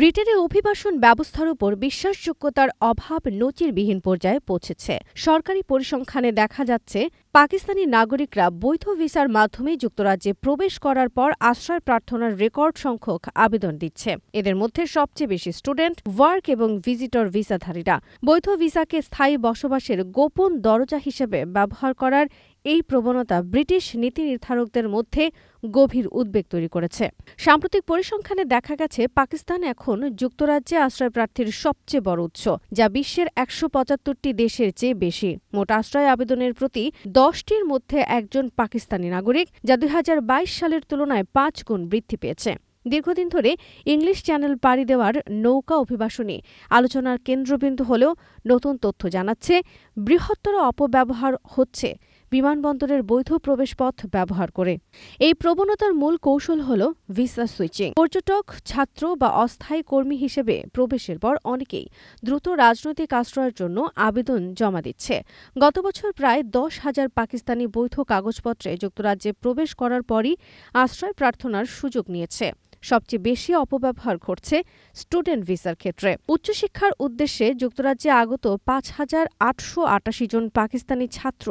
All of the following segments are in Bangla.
ব্রিটেনে অভিবাসন ব্যবস্থার উপর বিশ্বাসযোগ্যতার অভাব নজিরবিহীন পর্যায়ে পৌঁছেছে। সরকারি পরিসংখ্যানে দেখা যাচ্ছে, পাকিস্তানি নাগরিকরা বৈধ ভিসার মাধ্যমে যুক্তরাজ্যে প্রবেশ করার পর আশ্রয় প্রার্থনার রেকর্ড সংখ্যক আবেদন দিচ্ছে। এদের মধ্যে সবচেয়ে বেশি স্টুডেন্ট, ওয়ার্ক এবং ভিজিটর ভিসাধারীরা। বৈধ ভিসাকে স্থায়ী বসবাসের গোপন দরজা হিসেবে ব্যবহার করার এই প্রবণতা ব্রিটিশ নীতি নির্ধারকদের মধ্যে গভীর উদ্বেগ তৈরি করেছে। সাম্প্রতিক পরিসংখ্যানে দেখা গেছে, পাকিস্তান এখন যুক্তরাজ্যে আশ্রয় প্রার্থীর সবচেয়ে বড় উৎস, যা বিশ্বের একশো পঁচাত্তরটি দেশের চেয়ে বেশি। মোট আশ্রয় আবেদনের প্রতি দশটির মধ্যে একজন পাকিস্তানি নাগরিক, যা দুই হাজার বাইশ সালের তুলনায় পাঁচ গুণ বৃদ্ধি পেয়েছে। দীর্ঘদিন ধরে ইংলিশ চ্যানেল পাড়ি দেওয়ার নৌকা অভিবাসনী আলোচনার কেন্দ্রবিন্দু হলেও নতুন তথ্য জানাচ্ছে, বৃহত্তর অপব্যবহার হচ্ছে বিমানবন্দরের বৈধ প্রবেশপথ ব্যবহার করে। এই প্রবণতার মূল কৌশল হল ভিসা সুইচিং। পর্যটক, ছাত্র বা অস্থায়ী কর্মী হিসেবে প্রবেশের পর অনেকেই দ্রুত রাজনৈতিক আশ্রয়ের জন্য আবেদন জমা দিচ্ছে। গত বছর প্রায় দশ হাজার পাকিস্তানি বৈধ কাগজপত্রে যুক্তরাজ্যে প্রবেশ করার পরই আশ্রয় প্রার্থনার সুযোগ নিয়েছে। সবচেয়ে বেশি অপব্যবহার ঘটছে স্টুডেন্ট ভিসার ক্ষেত্রে। উচ্চশিক্ষার উদ্দেশ্যে যুক্তরাজ্যে আগত পাঁচ হাজার আটশো আটাশি জন পাকিস্তানি ছাত্র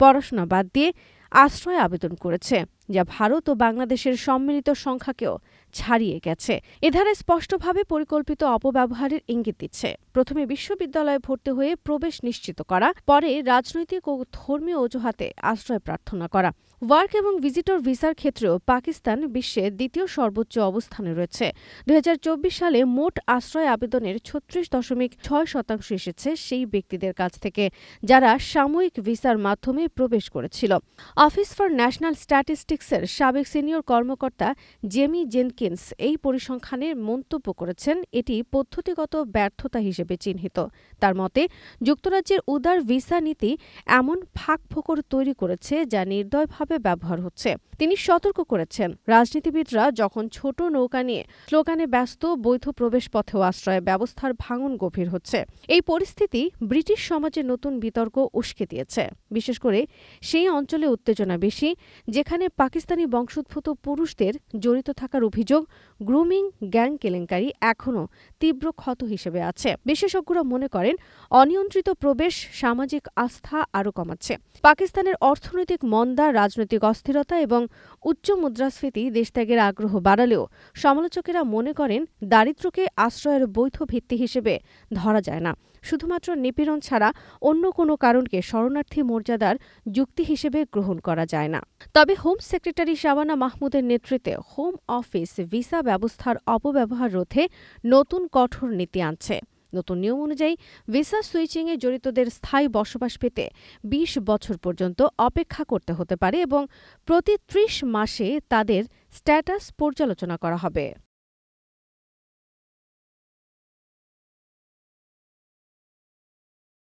পড়াশোনা বাদ দিয়ে আশ্রয় আবেদন করেছে। যা ভারত ও বাংলাদেশের সম্মিলিত সংখ্যাকেও ছাড়িয়ে গেছে। এ ধারা স্পষ্টভাবে পরিকল্পিত অপব্যবহারের ইঙ্গিত দিচ্ছে। প্রথমে বিশ্ববিদ্যালয়ে ভর্তি হয়ে প্রবেশ নিশ্চিত করা, পরে রাজনৈতিক ও ধর্মীয় অজুহাতে আশ্রয় প্রার্থনা করা। ওয়ার্ক এবং ভিজিটর ভিসার ক্ষেত্রেও পাকিস্তান বিশ্বে দ্বিতীয় সর্বোচ্চ অবস্থানে রয়েছে। দুই হাজার চব্বিশ সালে মোট আশ্রয় আবেদনের ছত্রিশ দশমিক ছয় শতাংশ এসেছে সেই ব্যক্তিদের কাছ থেকে, যারা সাময়িক ভিসার মাধ্যমে প্রবেশ করেছিল। অফিস ফর ন্যাশনাল স্ট্যাটিস্টিক্সের সাবেক সিনিয়র কর্মকর্তা জেমি জেনকিন্স এই পরিসংখ্যানে মন্তব্য করেছেন, এটি পদ্ধতিগত ব্যর্থতা হিসেবে চিহ্নিত। তার মতে, যুক্তরাজ্যের উদার ভিসা নীতি এমন ফাঁক ফোকর তৈরি করেছে যা নির্দয়ভাবে ব্যবহার হচ্ছে। তিনি সতর্ক করেছেন, রাজনীতিবিদরা যখন ছোট নৌকা নিয়ে স্লোগানে ব্যস্ত বৈধ প্রবেশ পথেও আশ্রয় ব্যবস্থার ভাঙন গভীর হচ্ছে, এই পরিস্থিতি ব্রিটিশ সমাজে নতুন বিতর্ক উস্কে দিয়েছে। বিশেষ করে সেই অঞ্চলে উত্তেজনা বেশি, যেখানে পাকিস্তানি বংশোদ্ভূত পুরুষদের জড়িত থাকার অভিযোগ গ্রুমিং গ্যাং কেলেঙ্কারি এখনও তীব্র ক্ষত হিসেবে আছে। বিশেষজ্ঞরা মনে করেন, অনিয়ন্ত্রিত প্রবেশ, সামাজিক আস্থা আরও কমাচ্ছে। পাকিস্তানের অর্থনৈতিক মন্দা, রাজনৈতিক অস্থিরতা এবং উচ্চ মুদ্রাস্ফীতি দেশত্যাগের আগ্রহ বাড়ালেও সমালোচকেরা মনে করেন, দারিদ্র্যকে আশ্রয়ের বৈধ ভিত্তি হিসেবে ধরা যায় না। শুধুমাত্র নিপীড়ন ছাড়া অন্য কোনো কারণকে শরণার্থী মর্যাদার যুক্তি হিসেবে গ্রহণ করা যায় না। তবে হোম সেক্রেটারি শাবানা মাহমুদের নেতৃত্বে হোম অফিস ভিসা ব্যবস্থার অপব্যবহার রোধে নতুন কঠোর নীতি আনছে। নতুন নিয়ম অনুযায়ী ভিসা সুইচিংয়ে জড়িতদের স্থায়ী বসবাস পেতে ২০ বছর পর্যন্ত অপেক্ষা করতে হতে পারে এবং প্রতি ত্রিশ মাসে তাদের স্ট্যাটাস পর্যালোচনা করা হবে।